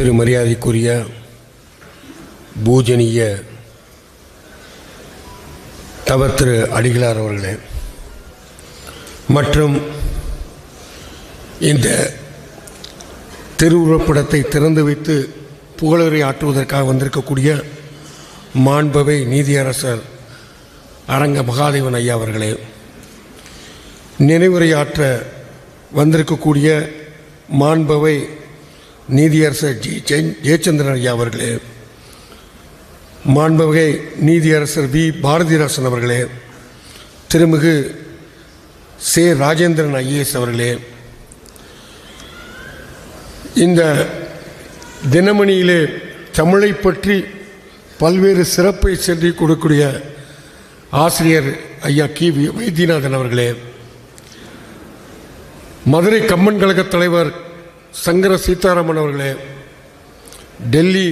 பெருமரியாதைக்குரிய பூஜனிய தவத்திரு அடிகளார் அவர்களே மற்றும் இந்த திருவுருப்படத்தை திறந்து வைத்து புகழுரை ஆற்றுவதற்காக வந்திருக்கக்கூடிய மாண்பவை நீதியரசர் அரங்க மகாதேவன் ஐயா அவர்களே நினைவுரையாற்ற வந்திருக்கக்கூடிய மாண்பவை நீதியரசர் ஜி ஜெய- ஜெயச்சந்திரன் ஐயா அவர்களே மாண்புமிகு நீதியரசர் வி. பாரதிதாசன் அவர்களே திருமிகு சே. ராஜேந்திரன் ஐஏஎஸ் அவர்களே இந்த தினமணியிலே தமிழை பற்றி பல்வேறு சிறப்பை சென்று கொடுக்கக்கூடிய ஆசிரியர் ஐயா கி. வி- வைத்தியநாதன் அவர்களே மதுரை கம்மன் கழக தலைவர் சங்கர சீதாராமன் அவர்களே டெல்லி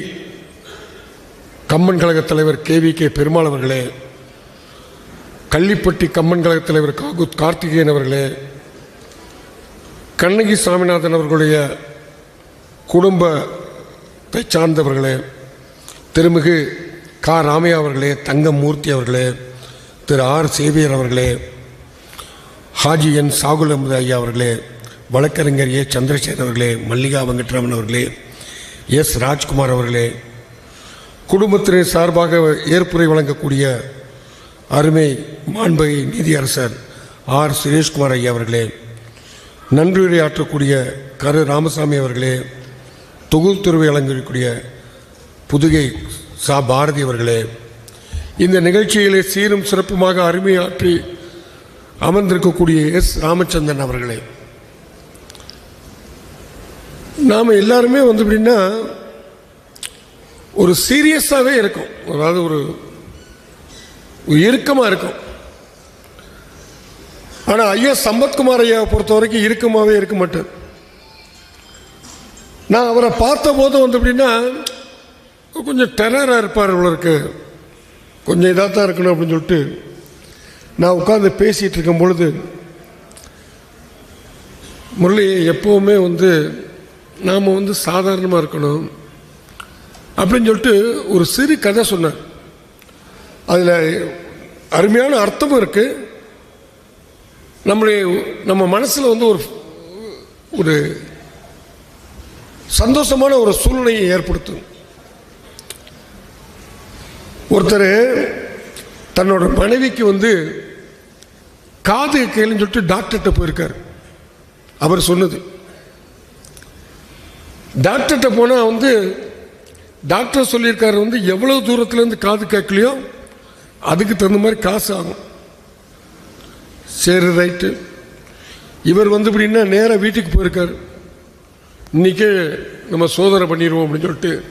கம்மன் கழக தலைவர் கே வி கே பெருமாள் அவர்களே கள்ளிப்பட்டி கம்மன் கழக தலைவர் காகுத் கார்த்திகேயன் அவர்களே கண்ணகி சாமிநாதன் அவர்களுடைய குடும்பத்தை சார்ந்தவர்களே திருமிகு கா ராமையா அவர்களே தங்கமூர்த்தி அவர்களே திரு ஆர் சேவியர் அவர்களே ஹாஜி என் சாகுல் அஹமது ஐயா அவர்களே வழக்கறிஞர் ஏ. சந்திரசேகர் அவர்களே மல்லிகா வெங்கட்ராமன் அவர்களே எஸ். ராஜ்குமார் அவர்களே குடும்பத்தினர் சார்பாக ஏற்புரை வழங்கக்கூடிய அருமை மாண்பை நீதியரசர் ஆர். சுரேஷ்குமார் ஐயா அவர்களே நன்றியுரையாற்றக்கூடிய கரு. ராமசாமி அவர்களே தொகுத்துருவை வழங்கக்கூடிய புதுகை சா. பாரதி அவர்களே இந்த நிகழ்ச்சியிலே சீரும் சிறப்புமாக அருமையாற்றி அமர்ந்திருக்கக்கூடிய எஸ். ராமச்சந்திரன் அவர்களே நாம் எல்லாருமே வந்து எப்படின்னா ஒரு சீரியஸாகவே இருக்கும். அதாவது ஒரு இறுக்கமாக இருக்கும். ஆனால் ஐயா சம்பத்குமார் ஐயாவை பொறுத்த வரைக்கும் இறுக்கமாகவே இருக்க மாட்டார். நான் அவரை பார்த்தபோது வந்து எப்படின்னா கொஞ்சம் டெரராக இருப்பார் இவ்வளோருக்கு கொஞ்சம் இதாக தான் இருக்கணும் அப்படின்னு சொல்லிட்டு நான் உட்காந்து பேசிகிட்டு இருக்கும் பொழுது முரளி எப்போவுமே வந்து நாம் வந்து சாதாரணமாக இருக்கணும் அப்படின்னு சொல்லிட்டு ஒரு சிறு கதை சொன்னார். அதில் அருமையான அர்த்தமும் இருக்குது நம்முடைய நம்ம மனசில் வந்து ஒரு ஒரு சந்தோஷமான ஒரு சூழ்நிலையை ஏற்படுத்தும். ஒருத்தர் தன்னோட மனைவிக்கு வந்து காது கேளுன்னு சொல்லிட்டு டாக்டர்கிட்ட போயிருக்கார். அவர் சொன்னது டாக்டர்கிட்ட போனால் வந்து டாக்டர் சொல்லியிருக்காரு வந்து எவ்வளோ தூரத்துலேருந்து காது கேட்கலையோ அதுக்கு தகுந்த மாதிரி காசு ஆகும். சரி ரைட்டு. இவர் வந்து இப்படின்னா நேராக வீட்டுக்கு போயிருக்கார். இன்றைக்கே நம்ம சோதனை பண்ணிடுவோம் அப்படின்னு சொல்லிட்டு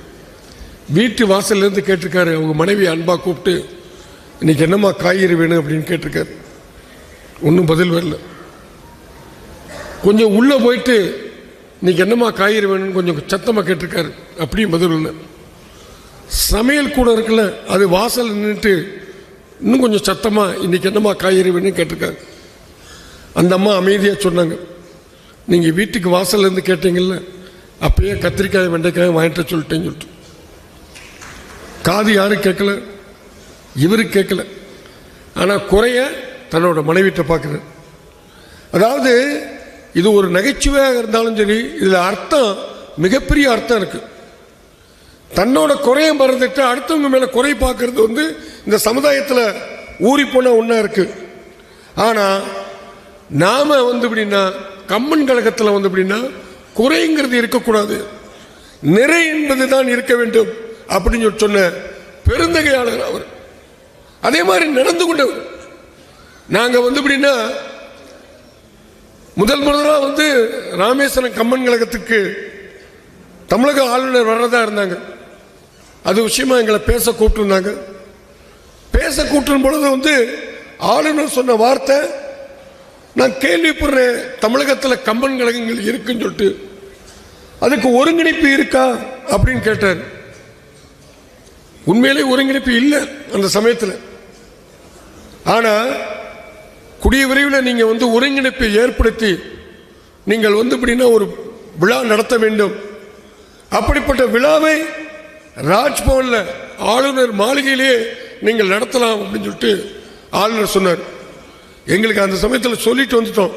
வீட்டு வாசல்லேருந்து கேட்டிருக்காரு. அவங்க மனைவி அன்பாக கூப்பிட்டு இன்னைக்கு என்னம்மா காய்கறி வேணும்? அப்படின்னு கேட்டிருக்காரு. ஒன்றும் பதில் வரல. கொஞ்சம் உள்ளே போயிட்டு இன்னைக்கு என்னம்மா காய்கறி வேணும்னு கொஞ்சம் சத்தமாக கேட்டிருக்காரு. அப்படியும் பதில் இல்லை. சமையல் கூட இருக்குல்ல அது வாசல் நின்றுட்டு இன்னும் கொஞ்சம் சத்தமாக இன்னைக்கு என்னம்மா காய்கறி வேணும்னு கேட்டிருக்காரு. அந்த அம்மா அமைதியாக சொன்னாங்க. நீங்கள் வீட்டுக்கு வாசல்ல இருந்து கேட்டீங்கல்ல அப்பயே கத்திரிக்காய் வெண்டைக்காய் வாங்கிட்டு சொல்லிட்டேன்னு சொல்லிட்டு. காது யாரும் கேட்கல இவருக்கு கேட்கல. ஆனால் குறைய தன்னோட மனைவிட்ட பார்க்குறாரு அதாவது இது ஒரு நகைச்சுவையாக இருந்தாலும் சரி இதில் அர்த்தம் மிகப்பெரிய அர்த்தம் இருக்கு. தன்னோட குறைய மறந்துட்டு அடுத்தவங்க மேலே குறை பார்க்கறது வந்து இந்த சமுதாயத்தில் ஊறி போன ஒன்றா இருக்கு. ஆனால் நாம் வந்து எப்படின்னா கம்மன் கழகத்தில் வந்து எப்படின்னா குறைங்கிறது இருக்கக்கூடாது. நிறை என்பது தான் இருக்க வேண்டும் அப்படின்னு சொல்லி சொன்ன பெருந்தகையாளர் அவர். அதே மாதிரி நடந்து கொண்டவர். நாங்கள் வந்து எப்படின்னா முதல் முதலாக வந்து ராமேஸ்வரம் கம்மன் கழகத்துக்கு தமிழக ஆளுநர் வர்றதா இருந்தாங்க. அது விஷயமா எங்களை பேச கூப்பிட்டுருந்தாங்க. பேச கூப்பிட்டு பொழுது வந்து ஆளுநர் சொன்ன வார்த்தை நான் கேள்விப்படுறேன் தமிழகத்தில் கம்பன் கழகங்கள் இருக்குன்னு சொல்லிட்டு. அதுக்கு ஒருங்கிணைப்பு இருக்கா? அப்படின்னு கேட்டார். உண்மையிலே ஒருங்கிணைப்பு இல்லை அந்த சமயத்தில். ஆனால் கூடிய விரைவில் நீங்கள் வந்து ஒருங்கிணைப்பை ஏற்படுத்தி நீங்கள் வந்து இப்படின்னா ஒரு விழா நடத்த வேண்டும். அப்படிப்பட்ட விழாவை ராஜ்பவனில் ஆளுநர் மாளிகையிலேயே நீங்கள் நடத்தலாம் அப்படின்னு சொல்லிட்டு ஆளுநர் சொன்னார். எங்களுக்கு அந்த சமயத்தில் சொல்லிட்டு வந்துட்டோம்.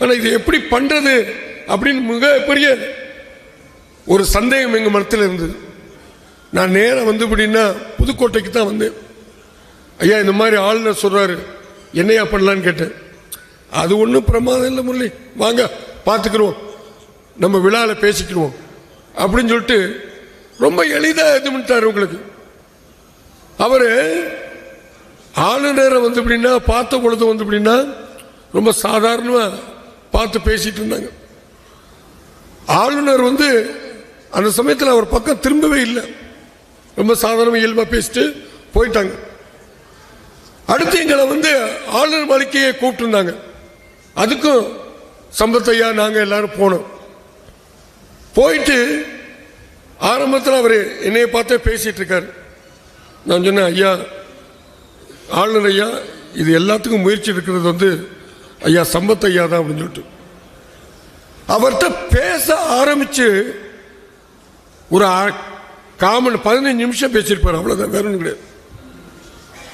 ஆனால் இது எப்படி பண்ணுறது அப்படின்னு மிகப்பெரிய ஒரு சந்தேகம் எங்கள் மனத்தில் இருந்தது. நான் நேராக வந்து அப்படின்னா புதுக்கோட்டைக்கு தான் வந்தேன். ஐயா இந்த மாதிரி ஆளுநர் சொல்கிறாரு என்னையா பண்ணலான்னு கேட்டேன். அது ஒன்றும் பிரமாதம் இல்லை முரளி. வாங்க பார்த்துக்குருவோம் நம்ம விழாவில் பேசிக்கிடுவோம் அப்படின்னு சொல்லிட்டு ரொம்ப எளிதாக இது பண்ணிட்டார் உங்களுக்கு. அவர் ஆளுநரை வந்து அப்படின்னா பார்த்த பொழுது வந்து அப்படின்னா ரொம்ப சாதாரணமாக பார்த்து பேசிகிட்டு இருந்தாங்க. ஆளுநர் வந்து அந்த சமயத்தில் அவர் பக்கம் திரும்பவே இல்லை. ரொம்ப சாதாரணமாக இயல்பாக பேசிட்டு போயிட்டாங்க. அடுத்து எங்களை வந்து ஆளுநர் மாளிகையை கூப்பிட்டுருந்தாங்க. அதுக்கும் சம்பத்தையா நாங்கள் எல்லாரும் போனோம். போயிட்டு ஆரம்பத்தில் அவர் என்னையை பார்த்தே பேசிகிட்டு இருக்கார். நான் சொன்னேன் ஐயா ஆளுநர் ஐயா இது எல்லாத்துக்கும் முயற்சி இருக்கிறது வந்து ஐயா சம்பத் ஐயா தான் அப்படின்னு சொல்லிட்டு. அவர்கிட்ட பேச ஆரம்பிச்சு ஒரு காமன் பதினஞ்சு நிமிஷம் பேசியிருப்பார் அவ்வளோதான் வேற ஒன்றும் கிடையாது.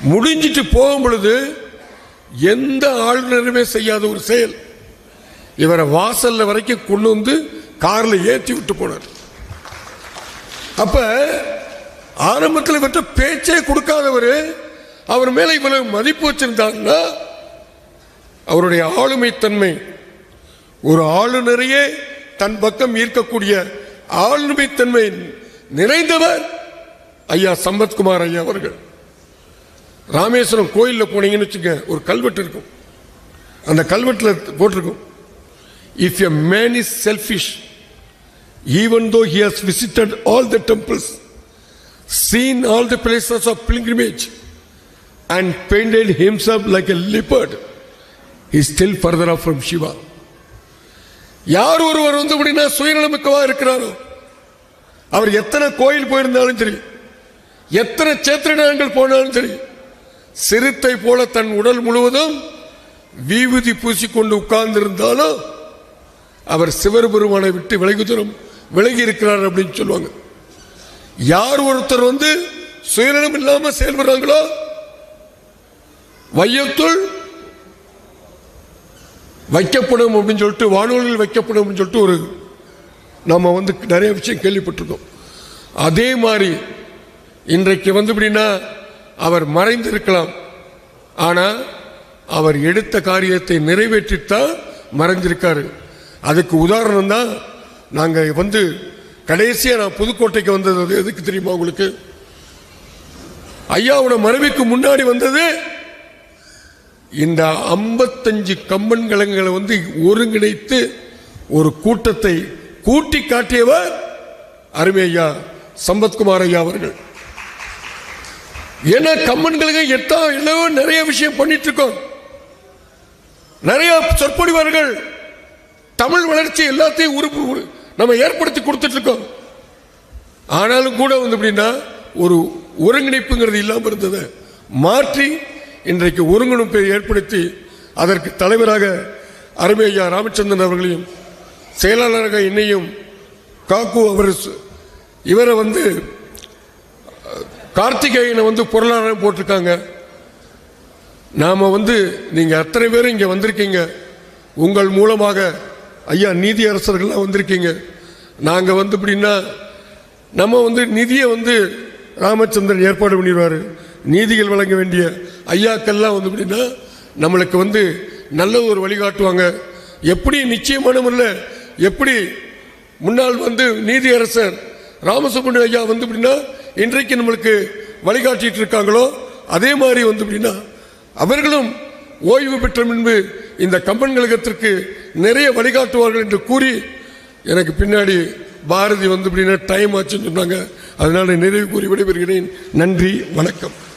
முடிஞ்சிட்டு போகும் பொழுது எந்த ஆளுநருமே செய்யாத ஒரு செயல். இவரை வாசல்ல வரைக்கும் கொண்டு வந்து காரில் ஏற்றி விட்டு போனார். அப்ப ஆரம்பத்தில் இவற்ற பேச்சே கொடுக்காதவர் அவர் மேலே இவ்வளவு மதிப்பு வச்சிருந்தாங்கன்னா அவருடைய ஆளுமை தன்மை ஒரு ஆளுநரையே தன் பக்கம் ஈர்க்கக்கூடிய ஆளுமை தன்மை நிறைந்தவர் ஐயா சம்பத்குமார் ஐயா அவர்கள். ராமேஸ்வரம் கோயிலில் போனீங்கன்னு வச்சுக்க ஒரு கல்வெட்டு இருக்கும். அந்த கல்வெட்டில் போட்டிருக்கும். If a man is selfish even though he has visited all the temples seen all the places of pilgrimage and painted himself like a leopard is still further off from Shiva யார் ஒருவர் வந்து அப்படின்னா சுயநலமிக்கவா இருக்கிறாரோ? அவர் எத்தனை கோயில் போயிருந்தாலும் சரி எத்தனை சேத்திரங்கள் போனாலும் சரி சிறுத்தை போல தன் உடல் முழுவதும் வீவுதி பூசிக்கொண்டு உட்கார்ந்திருந்தாலும் அவர் சிவபெருமானை விட்டு விலகி தரும் விலகி இருக்கிறார் அப்படின்னு சொல்லுவாங்க. யார் ஒருத்தர் வந்து சுயநலம் இல்லாம செயல்படுறாங்களோ வையத்துள் வைக்கப்படும் அப்படின்னு சொல்லிட்டு வானொலியில் வைக்கப்படும் அப்படின்னு சொல்லிட்டு ஒரு நம்ம வந்து நிறைய விஷயம் கேள்விப்பட்டிருக்கோம். அதே மாதிரி இன்றைக்கு வந்து எப்படின்னா அவர் மறைந்திருக்கலாம். ஆனால் அவர் எடுத்த காரியத்தை நிறைவேற்றித்தான் மறைஞ்சிருக்காரு அதுக்கு உதாரணம் தான் நாங்கள் வந்து கடைசியாக நான் புதுக்கோட்டைக்கு வந்தது அது எதுக்கு தெரியுமா உங்களுக்கு? ஐயாவோட மறைவுக்கு முன்னாடி வந்தது இந்த ஐம்பத்தஞ்சு கம்பன் கலங்களை வந்து ஒருங்கிணைத்து ஒரு கூட்டத்தை கூட்டி காட்டியவர் அருமை ஐயா சம்பத்குமார் ஐயா அவர்கள். ஏன்னா கம்மன்களுக்கு எத்தான் எட்டா எவ்வளவோ நிறைய விஷயம் பண்ணிட்டு இருக்கோம் நிறைய சொற்பொழிவார்கள் தமிழ் வளர்ச்சி எல்லாத்தையும் உறுப்பு நம்ம ஏற்படுத்தி கொடுத்துட்டு இருக்கோம் ஆனாலும் கூட வந்து எப்படின்னா ஒரு ஒருங்கிணைப்புங்கிறது இல்லாமல் இருந்தது மாற்றி இன்றைக்கு ஒருங்கிணைப்பை ஏற்படுத்தி அதற்கு தலைவராக அருமை ஐயா ராமச்சந்திரன் அவர்களையும் செயலாளராக என்னையும் காக்கு அவர் இவரை வந்து கார்த்திகேயனை வந்து பொருளாதாரம் போட்டிருக்காங்க. நாம் வந்து நீங்கள் அத்தனை பேரும் இங்கே வந்திருக்கீங்க. உங்கள் மூலமாக ஐயா நீதி அரசர்கள்லாம் வந்திருக்கீங்க. நாங்கள் வந்து எப்படின்னா நம்ம வந்து நிதியை வந்து ராமச்சந்திரன் ஏற்பாடு பண்ணிடுவார். நீதிகள் வழங்க வேண்டிய ஐயாக்கள்லாம் வந்து எப்படின்னா நம்மளுக்கு வந்து நல்ல ஒரு வழிகாட்டுவாங்க எப்படி நிச்சயமான முறையில் எப்படி முன்னாள் வந்து நீதியரசர் ராமசுப்ரமணிய ஐயா வந்து எப்படின்னா இன்றைக்கு நம்மளுக்கு வழிகாட்டிட்டு இருக்காங்களோ அதே மாதிரி வந்து எப்படின்னா அவர்களும் ஓய்வு பெற்ற முன்பு இந்த கம்பன் கழகத்திற்கு நிறைய வழிகாட்டுவார்கள் என்று கூறி எனக்கு பின்னாடி பாரதி வந்து அப்படின்னா டைம் ஆச்சுன்னு சொன்னாங்க. அதனால நிறைவு கூறி விடைபெறுகிறேன். நன்றி வணக்கம்.